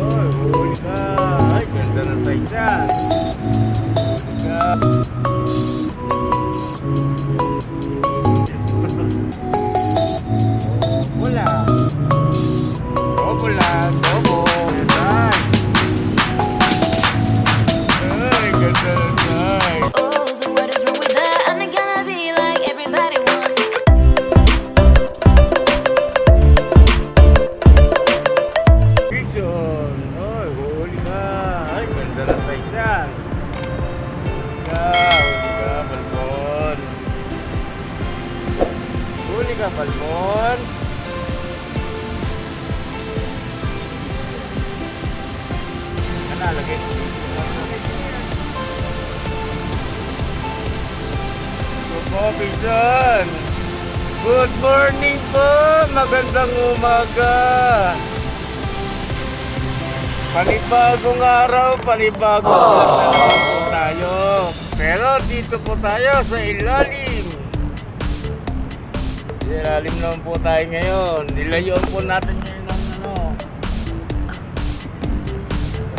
Oy, huli ka. Ay, ganda ng size yan. Ka! Huli ka, balbon! Huli ka, balbon! Lagay? Good po, Pinsan! Good morning po! Magandang umaga! Panibagong araw, panibagong naman po tayo. Pero dito po tayo sa ilalim. Ilalim naman po tayo ngayon. Nilayuan po natin ngayon ng ano.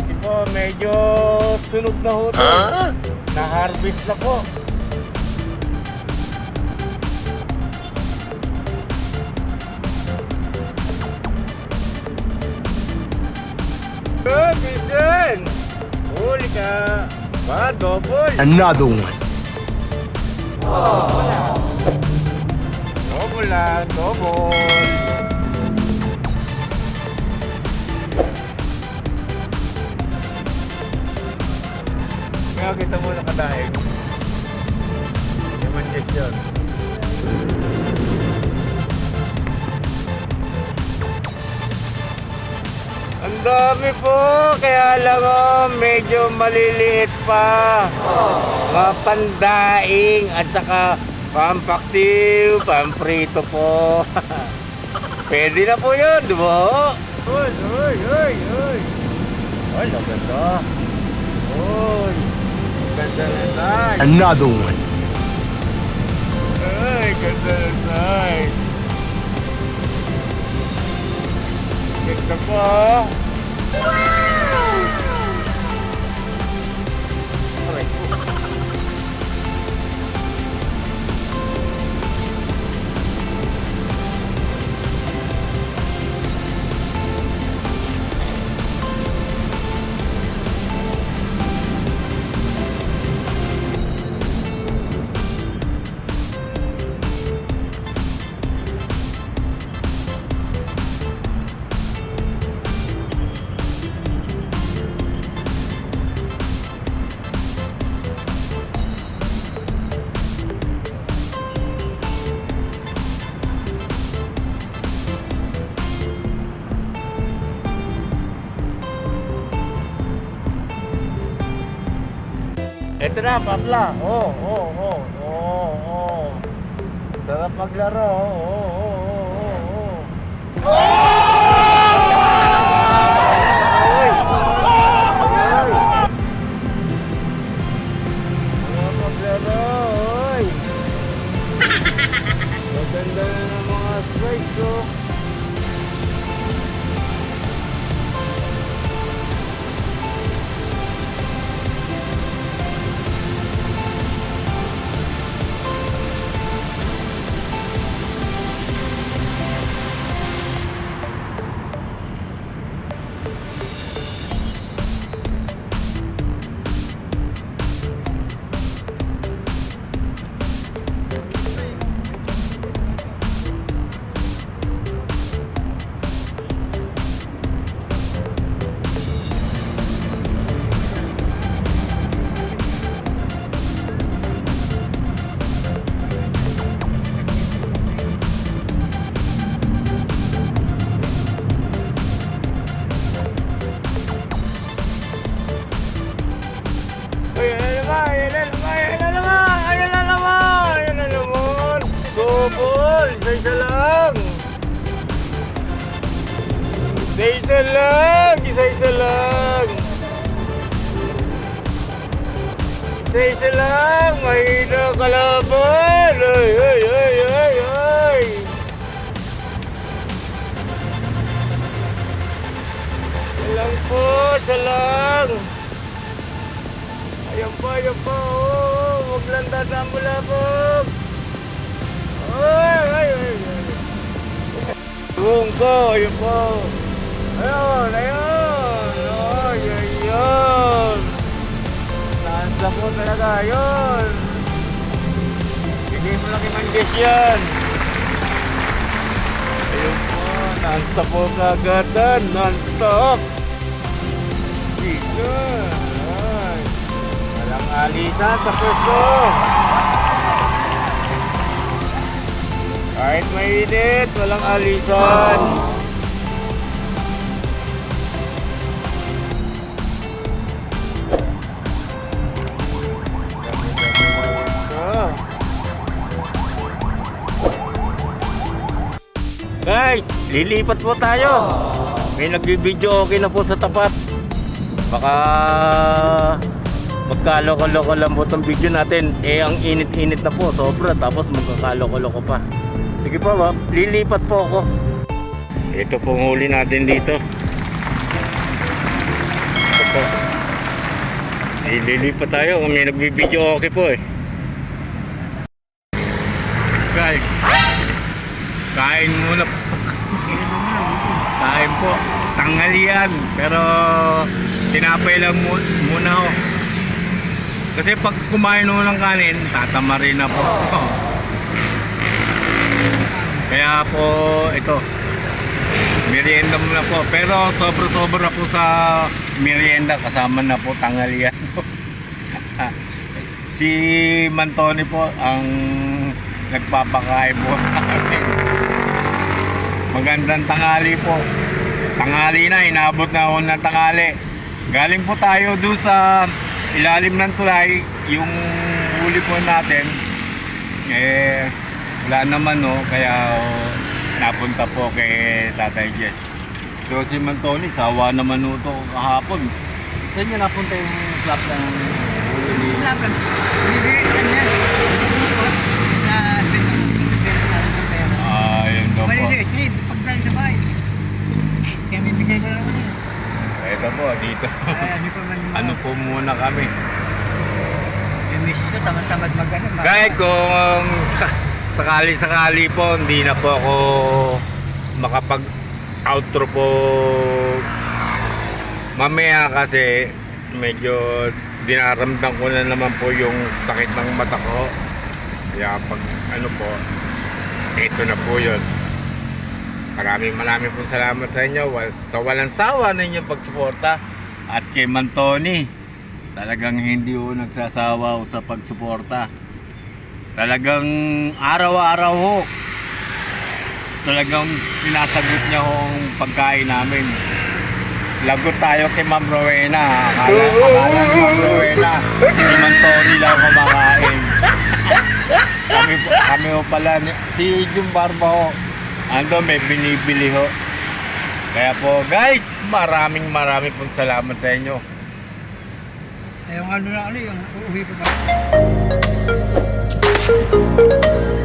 Kasi po medyo sunog na ho. to. Na-harvest na po. Ba, double! Another one. Double lang, double! Kaya kita mo nakadaig. Yaman yes yun. Ang dami po, kaya lang oh, medyo maliliit pa. Mga pandaing at saka pampaktiw, pamprito po. Pwede na po yun, di ba? Uy, uy, uy, uy. Ay, ganda. Uy, ganda na tayo. Another one. Ay, ganda na tayo. Ganda po. Wow! Ito na, papla. Oo, oo, oo, oo, oo. Sarap maglaro. Oo, oo, oo, oo, oo. Oy! Sarap maglaro, oy! Maganda na oh. Double, isa-isa lang. Isa-isa lang, isa-isa lang. Isa-isa lang, mahina kalaban. Ay, ay, ay, ay, ay. Yan lang po, isa lang. Ayan po, ayan po. Oh, huwag lang dadaan mo Buong ko, ayun po. Ayun, ayun. Ay, ayun. Nasa po talaga, ayun. Hindi mo lang imangges yan. Ayun po, nasa po kagatan, non-stop. Dito. Ay. Walang alisan sa puso. Kahit mainit, walang alisan. Ah. Guys, lilipat po tayo. May nagbibideo okay na po sa tapat. Baka magkaloko-loko lang po itong video natin. Eh, ang init-init na po, sobra. Tapos magkakaloko-loko pa. Sige po, ba? lilipat po ako. Ito pong huli natin dito. Ito po. Eh, lilipat tayo. May nagbibideo okay po eh. Guys, kain muna po. Kain po. Tanghalian. Pero tinapay lang mu- muna ho. Kasi pag kumain ho ng kanin, tatama rin na po. Kaya po ito. Merienda muna po. Pero sobra-sobra po sa merienda. Kasama na po tanghalian. si Mantoni po ang nagpapakain po sa amin. Magandang tanghali po. Tanghali na, inabot na ako ng tanghali. Galing po tayo doon sa ilalim ng tulay, yung huli po natin. Eh, wala naman no, kaya oh, napunta po kay Tatay Jess. So si Mantoni, sawa naman no to kahapon. Saan niya napunta yung flap ng huli ni... Binibigay ka niya. Na ng pera. Ah, yun daw po. Maliliit, eh, pagdali sa bahay. Kaya may bigay ka naman yun. Ito po, dito. Ano ano po muna kami. Yung misis ko, tamad-tamad mag ano. mag- Kahit kung sakali-sakali po, hindi na po ako makapag-outro po mamaya kasi medyo dinaramdam ko na naman po yung sakit ng mata ko. Kaya pag ano po, ito na po yun. Maraming maraming po salamat sa inyo sa walang sawa na inyong pagsuporta at kay Mantoni talagang hindi po nagsasawa sa pagsuporta talagang araw-araw ho. Talagang sinasagot niya ho ang pagkain namin. Lagot tayo kay Ma'am Rowena. Akala, akala ni Ma'am Rowena si Mantoni lang kumakain. Kami, kami ho pala si Jum Barba ho. Ando may binibili ho. Kaya po guys maraming maraming pong salamat sa inyo. Ay, yung ano na ano, yung uuwi ko ba? Thank you.